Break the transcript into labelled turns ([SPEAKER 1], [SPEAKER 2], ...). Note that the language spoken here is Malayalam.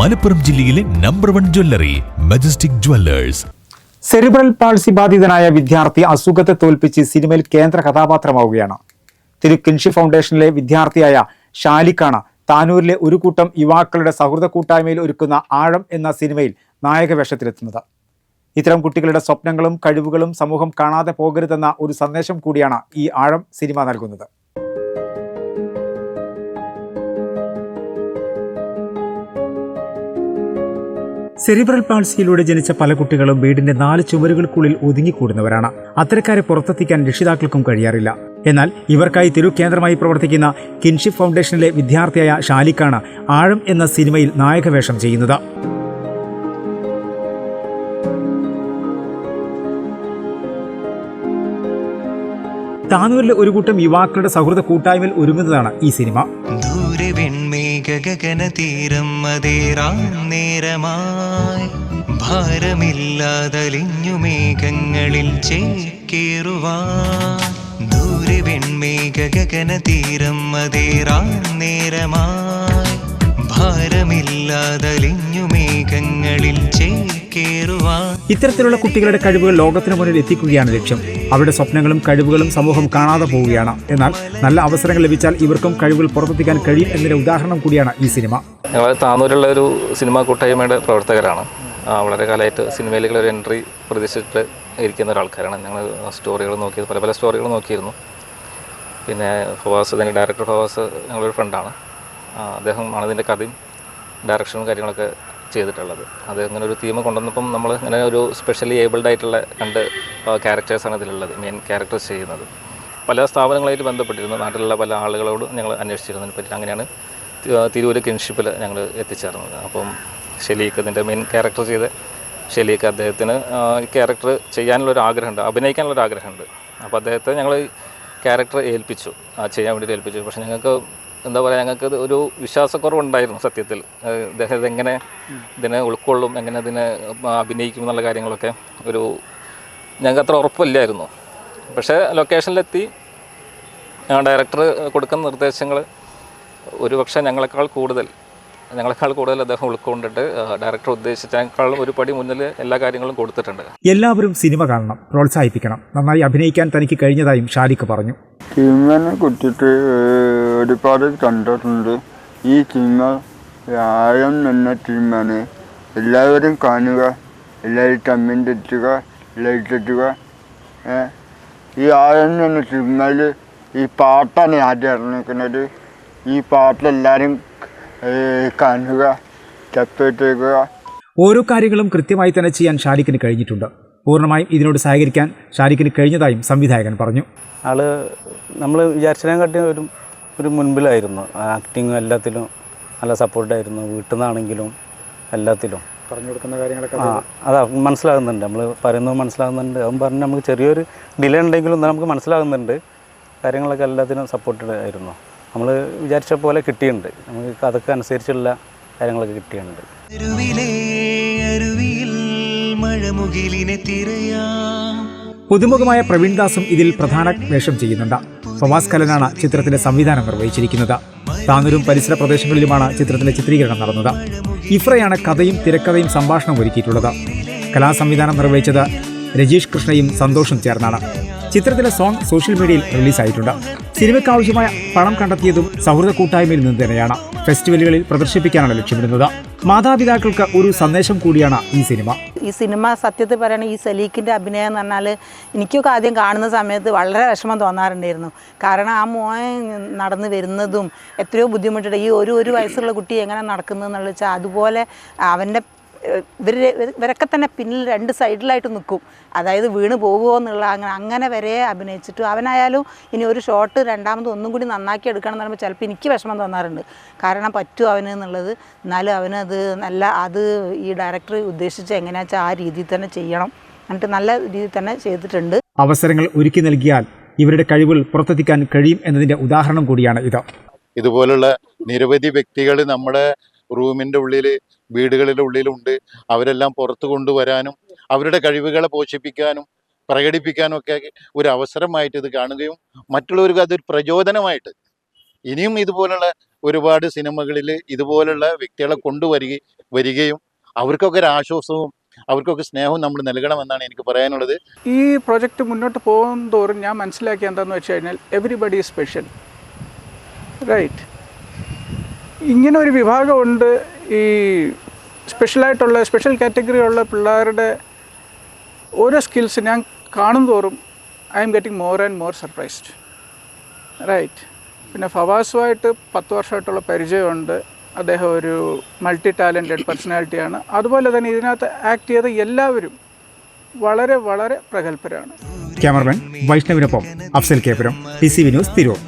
[SPEAKER 1] മലപ്പുറം ജില്ലയിലെ number one jewellery Majestic Jewellers
[SPEAKER 2] cerebral palsy ബാധിതനായ വിദ്യാർത്ഥി അസുഖത്തെ തോൽപ്പിച്ച് സിനിമയിൽ കേന്ദ്ര കഥാപാത്രമാവുകയാണ്. തിരു കിൻഷി ഫൗണ്ടേഷനിലെ വിദ്യാർത്ഥിയായ ഷാലിക്കാണ് താനൂരിലെ ഒരു കൂട്ടം യുവാക്കളുടെ സൗഹൃദ കൂട്ടായ്മയിൽ ഒരുക്കുന്ന ആഴം എന്ന സിനിമയിൽ നായക വേഷത്തിലെത്തുന്നത്. ഇത്തരം കുട്ടികളുടെ സ്വപ്നങ്ങളും കഴിവുകളും സമൂഹം കാണാതെ പോകരുതെന്ന ഒരു സന്ദേശം കൂടിയാണ് ഈ ആഴം സിനിമ നൽകുന്നത്. സെറിബ്രൽ പാൾസിയിലൂടെ ജനിച്ച പല കുട്ടികളും വീടിന്റെ നാല് ചുമരുകൾക്കുള്ളിൽ ഒതുങ്ങിക്കൂടുന്നവരാണ്. അത്തരക്കാരെ പുറത്തെത്തിക്കാൻ രക്ഷിതാക്കൾക്കും കഴിയാറില്ല. എന്നാൽ ഇവർക്കായി തിരു കേന്ദ്രമായി പ്രവർത്തിക്കുന്ന കിൻഷിപ്പ് ഫൗണ്ടേഷനിലെ വിദ്യാർത്ഥിയായ ഷാലിക്കാണ് ആഴം എന്ന സിനിമയിൽ നായകവേഷം ചെയ്യുന്നത്. താനൂരിലെ ഒരു കൂട്ടം യുവാക്കളുടെ സൗഹൃദ കൂട്ടായ്മയിൽ ഒരുങ്ങുന്നതാണ് ഈ സിനിമ.
[SPEAKER 3] വെൺമേഘ ഗഗന തീരം അതേറാം നേരമായി. ഭാരമില്ലാതലിഞ്ഞു മേഘങ്ങളിൽ ചേക്കേറുവാൻ. ദൂരെ വെൺമേഘ ഗഗന തീരം അതേറാം നേരമായി. ഭാരമില്ലാതലിഞ്ഞു
[SPEAKER 2] ഇത്തരത്തിലുള്ള കുട്ടികളുടെ കഴിവുകൾ ലോകത്തിന് മുന്നിൽ എത്തിക്കുകയാണ് ലക്ഷ്യം. അവരുടെ സ്വപ്നങ്ങളും കഴിവുകളും സമൂഹം കാണാതെ പോവുകയാണ്. എന്നാൽ നല്ല അവസരങ്ങൾ ലഭിച്ചാൽ ഇവർക്കും കഴിവുകൾ പുറത്തെത്തിക്കാൻ കഴിയും എന്നൊരു ഉദാഹരണം കൂടിയാണ് ഈ സിനിമ.
[SPEAKER 4] ഞങ്ങൾ താനൂരുള്ള ഒരു സിനിമ കൂട്ടായ്മയുടെ പ്രവർത്തകരാണ്. വളരെ കാലമായിട്ട് സിനിമയിലേക്ക് ഒരു എൻട്രി പ്രതീക്ഷിച്ചിട്ട് ഇരിക്കുന്ന ഒരാൾക്കാരാണ്. ഞങ്ങൾ സ്റ്റോറികൾ നോക്കിയത് പല പല സ്റ്റോറികൾ നോക്കിയിരുന്നു. പിന്നെ ഫവാസ് ഇതിന്റെ ഡയറക്ടർ ഫവാസ് ഞങ്ങളൊരു ഫ്രണ്ടാണ് അദ്ദേഹം അദ്ദേഹമാണ് ഇതിന്റെ കഥയും ഡയറക്ഷനും കാര്യങ്ങളൊക്കെ ചെയ്തിട്ടുള്ളത്. അത് അങ്ങനെ ഒരു തീമ് കൊണ്ടുവന്നപ്പം നമ്മൾ അങ്ങനെ ഒരു സ്പെഷ്യലി ഏബിൾഡ് ആയിട്ടുള്ള രണ്ട് ക്യാരക്ടേഴ്സാണ് ഇതിലുള്ളത് മെയിൻ ക്യാരക്ടേഴ്സ് ചെയ്യുന്നത്. പല സ്ഥാപനങ്ങളായിട്ട് ബന്ധപ്പെട്ടിരുന്നു. നാട്ടിലുള്ള പല ആളുകളോട് ഞങ്ങൾ അന്വേഷിച്ചിരുന്നതിനെ പറ്റി അങ്ങനെയാണ് തിരൂര് കിൻഷിപ്പിൽ ഞങ്ങൾ എത്തിച്ചേർന്നത്. അപ്പം ഷെലീക്ക് ഇതിന്റെ മെയിൻ ക്യാരക്ടർ ചെയ്ത ഷെലീക്ക് അദ്ദേഹത്തിന് ക്യാരക്ടർ ചെയ്യാനുള്ളൊരു ആഗ്രഹമുണ്ട് അഭിനയിക്കാനുള്ളൊരു ആഗ്രഹമുണ്ട്. അപ്പോൾ അദ്ദേഹത്തെ ഞങ്ങൾ ക്യാരക്ടർ ഏൽപ്പിച്ചു ചെയ്യാൻ വേണ്ടിയിട്ട് ഏൽപ്പിച്ചു. പക്ഷേ ഞങ്ങൾക്ക് എന്താ പറയുക ഞങ്ങൾക്ക് ഒരു വിശ്വാസക്കുറവുണ്ടായിരുന്നു സത്യത്തിൽ. ഇദ്ദേഹം ഇതെങ്ങനെ ഇതിനെ ഉൾക്കൊള്ളും എങ്ങനെ ഇതിനെ അഭിനയിക്കും എന്നുള്ള കാര്യങ്ങളൊക്കെ ഒരു ഞങ്ങൾക്ക് അത്ര ഉറപ്പില്ലായിരുന്നു. പക്ഷേ ലൊക്കേഷനിലെത്തി. ഡയറക്ടർ കൊടുക്കുന്ന നിർദ്ദേശങ്ങൾ ഒരുപക്ഷെ ഞങ്ങളെക്കാൾ കൂടുതൽ ഞങ്ങളെക്കാൾ കൂടുതൽ അദ്ദേഹം ഉൾക്കൊണ്ടിട്ട് ഡയറക്ടർ ഉദ്ദേശിച്ചതിനേക്കാളും ഒരു പടി മുന്നിൽ എല്ലാ കാര്യങ്ങളും കൊടുത്തിട്ടുണ്ട്.
[SPEAKER 2] എല്ലാവരും സിനിമ കാണണം പ്രോത്സാഹിപ്പിക്കണം. നന്നായി അഭിനയിക്കാൻ തനിക്ക് കഴിഞ്ഞതായും ഷാലിക്ക് പറഞ്ഞു.
[SPEAKER 5] കുറ്റിട്ട് കുറിച്ചിട്ട് ഒരുപാട് കണ്ടിട്ടുണ്ട്. ഈ സിനിമ വ്യായം എന്ന സിനിമയാണ് എല്ലാവരും കാണുക എല്ലാവരും കമന്റ് എത്തുക ലൈക്ക് എത്തുക ഈ ആയം എന്ന സിനിമയിൽ ഈ പാട്ടാണ് ആദ്യം ഇറങ്ങിക്കുന്നത് ഈ പാട്ട് എല്ലാവരും കാണുക സ്റ്റെപ്പിട്ടേക്കുക
[SPEAKER 2] ഓരോ കാര്യങ്ങളും കൃത്യമായി തന്നെ ചെയ്യാൻ ഷാലിക്കിന് കഴിഞ്ഞിട്ടുണ്ട്. പൂർണമായും ഇതിനോട് സഹകരിക്കാൻ ഷാലിക്കിന് കഴിഞ്ഞതായും സംവിധായകൻ പറഞ്ഞു.
[SPEAKER 6] ആൾ നമ്മൾ വിചാരിച്ചതിനെക്കാട്ടി ഒരു ഒരു മുൻപിലായിരുന്നു. ആക്ടിങ്ങും എല്ലാത്തിലും നല്ല സപ്പോർട്ടായിരുന്നു വീട്ടിൽ നിന്നാണെങ്കിലും എല്ലാത്തിലും.
[SPEAKER 2] പറഞ്ഞു കൊടുക്കുന്ന കാര്യങ്ങളൊക്കെ
[SPEAKER 6] ആ അതാ മനസ്സിലാകുന്നുണ്ട്. നമ്മൾ പറയുന്നത് മനസ്സിലാകുന്നുണ്ട്. അവൻ പറഞ്ഞ് നമുക്ക് ചെറിയൊരു ഡിലേ ഉണ്ടെങ്കിലും നമുക്ക് മനസ്സിലാകുന്നുണ്ട്. കാര്യങ്ങളൊക്കെ എല്ലാത്തിനും സപ്പോർട്ടഡ് ആയിരുന്നു. നമ്മൾ വിചാരിച്ച പോലെ കിട്ടിയിട്ടുണ്ട്. നമുക്ക് അതൊക്കെ അനുസരിച്ചുള്ള കാര്യങ്ങളൊക്കെ കിട്ടിയിട്ടുണ്ട്.
[SPEAKER 3] അരുവിലേ അരുവിയിൽ മഴമുകിലിനെ തിരയാം.
[SPEAKER 2] പുതുമുഖമായ പ്രവീൺദാസും ഇതിൽ പ്രധാന വേഷം ചെയ്യുന്നുണ്ട്. ഫവാസ് കലനാണ് ചിത്രത്തിന്റെ സംവിധാനം നിർവഹിച്ചിരിക്കുന്നത്. താനൂരും പരിസര പ്രദേശങ്ങളിലുമാണ് ചിത്രത്തിന്റെ ചിത്രീകരണം നടന്നത്. ഇഫ്രയാണ് കഥയും തിരക്കഥയും സംഭാഷണവും ഒരുക്കിയിട്ടുള്ളത്. കലാസംവിധാനം നിർവഹിച്ചത് രജീഷ് കൃഷ്ണയും സന്തോഷം ചേർന്നാണ്. ചിത്രത്തിലെ സോങ് സോഷ്യൽ മീഡിയയിൽ റിലീസായിട്ടുണ്ട്. സിനിമയ്ക്ക് ആവശ്യമായ പണം കണ്ടെത്തിയതും സൗഹൃദ കൂട്ടായ്മയിൽ നിന്ന് തന്നെയാണ്. ഫെസ്റ്റിവലുകളിൽ പ്രദർശിപ്പിക്കാനാണ് ലക്ഷ്യമിടുന്നത്. മാതാപിതാക്കൾക്ക് ഒരു സന്ദേശം കൂടിയാണ് ഈ സിനിമ.
[SPEAKER 7] ഈ സിനിമ സത്യത്തിൽ പറയണ ഈ സലീഖിന്റെ അഭിനയം എന്ന് പറഞ്ഞാൽ എനിക്കൊക്കെ ആദ്യം കാണുന്ന സമയത്ത് വളരെ വിഷമം തോന്നാറുണ്ടായിരുന്നു. കാരണം ആ മോൻ നടന്നു വരുന്നതും എത്രയോ ബുദ്ധിമുട്ടിട്ട് ഈ ഒരു ഒരു വയസ്സുള്ള കുട്ടി എങ്ങനെ നടക്കുന്നു എന്നുള്ള വെച്ചാൽ അതുപോലെ അവന്റെ ഇവർ ഇവരൊക്കെ തന്നെ പിന്നിൽ രണ്ട് സൈഡിലായിട്ട് നിൽക്കും. അതായത് വീണ് പോകുമോ എന്നുള്ള അങ്ങനെ അങ്ങനെ വരെ അഭിനയിച്ചിട്ട് അവനായാലും ഇനി ഒരു ഷോട്ട് രണ്ടാമത് ഒന്നും കൂടി നന്നാക്കി എടുക്കണം എന്ന് പറയുമ്പോൾ ചിലപ്പോൾ എനിക്ക് വിഷമം തോന്നാറുണ്ട്. കാരണം പറ്റും അവന് എന്നുള്ളത്. എന്നാലും അവനത് നല്ല അത് ഈ ഡയറക്ടർ ഉദ്ദേശിച്ച് എങ്ങനെയാ വെച്ചാൽ ആ രീതിയിൽ തന്നെ ചെയ്യണം. എന്നിട്ട് നല്ല രീതിയിൽ തന്നെ ചെയ്തിട്ടുണ്ട്.
[SPEAKER 2] അവസരങ്ങൾ ഒരുക്കി നൽകിയാൽ ഇവരുടെ കഴിവുകൾ പുറത്തെത്തിക്കാൻ കഴിയും എന്നതിന്റെ ഉദാഹരണം കൂടിയാണ് ഇത്.
[SPEAKER 8] ഇതുപോലുള്ള നിരവധി വ്യക്തികൾ നമ്മുടെ റൂമിന്റെ ഉള്ളിൽ വീടുകളുടെ ഉള്ളിലുണ്ട്. അവരെല്ലാം പുറത്തു കൊണ്ടുവരാനും അവരുടെ കഴിവുകളെ പോഷിപ്പിക്കാനും പ്രകടിപ്പിക്കാനും ഒക്കെ ഒരു അവസരമായിട്ട് ഇത് കാണുകയും മറ്റുള്ളവർക്ക് അതൊരു പ്രചോദനമായിട്ട് ഇനിയും ഇതുപോലുള്ള ഒരുപാട് സിനിമകളിൽ ഇതുപോലുള്ള വ്യക്തികളെ കൊണ്ടുവരിക വരികയും അവർക്കൊക്കെ ഒരു ആശ്വാസവും അവർക്കൊക്കെ സ്നേഹവും നമ്മൾ നൽകണമെന്നാണ് എനിക്ക് പറയാനുള്ളത്.
[SPEAKER 9] ഈ പ്രോജക്റ്റ് മുന്നോട്ട് പോകും തോറും ഞാൻ മനസ്സിലാക്കിയ എന്താണെന്ന് വെച്ച് കഴിഞ്ഞാൽ എവറിബഡി സ്പെഷ്യൽ റൈറ്റ് ഇങ്ങനെ ഒരു വിഭാഗമുണ്ട് ഈ സ്പെഷ്യലായിട്ടുള്ള സ്പെഷ്യൽ കാറ്റഗറി ഉള്ള പിള്ളേരുടെ ഓരോ സ്കിൽസ് ഞാൻ കാണും തോറും I'm getting more and more surprised right പിന്നെ ഫവാസുമായിട്ട് പത്ത് വർഷമായിട്ടുള്ള പരിചയമുണ്ട്. അദ്ദേഹം ഒരു മൾട്ടി ടാലന്റഡ് പേഴ്സണാലിറ്റിയാണ് അതുപോലെ തന്നെ ഇതിനകത്ത് ആക്ട് ചെയ്ത എല്ലാവരും വളരെ വളരെ പ്രഗത്ഭരാണ്.
[SPEAKER 2] ക്യാമറമാൻ വൈഷ്ണവിനൊപ്പം അഫ്സൽ കേപുരം ടി സി വിനോസ് തിരൂർ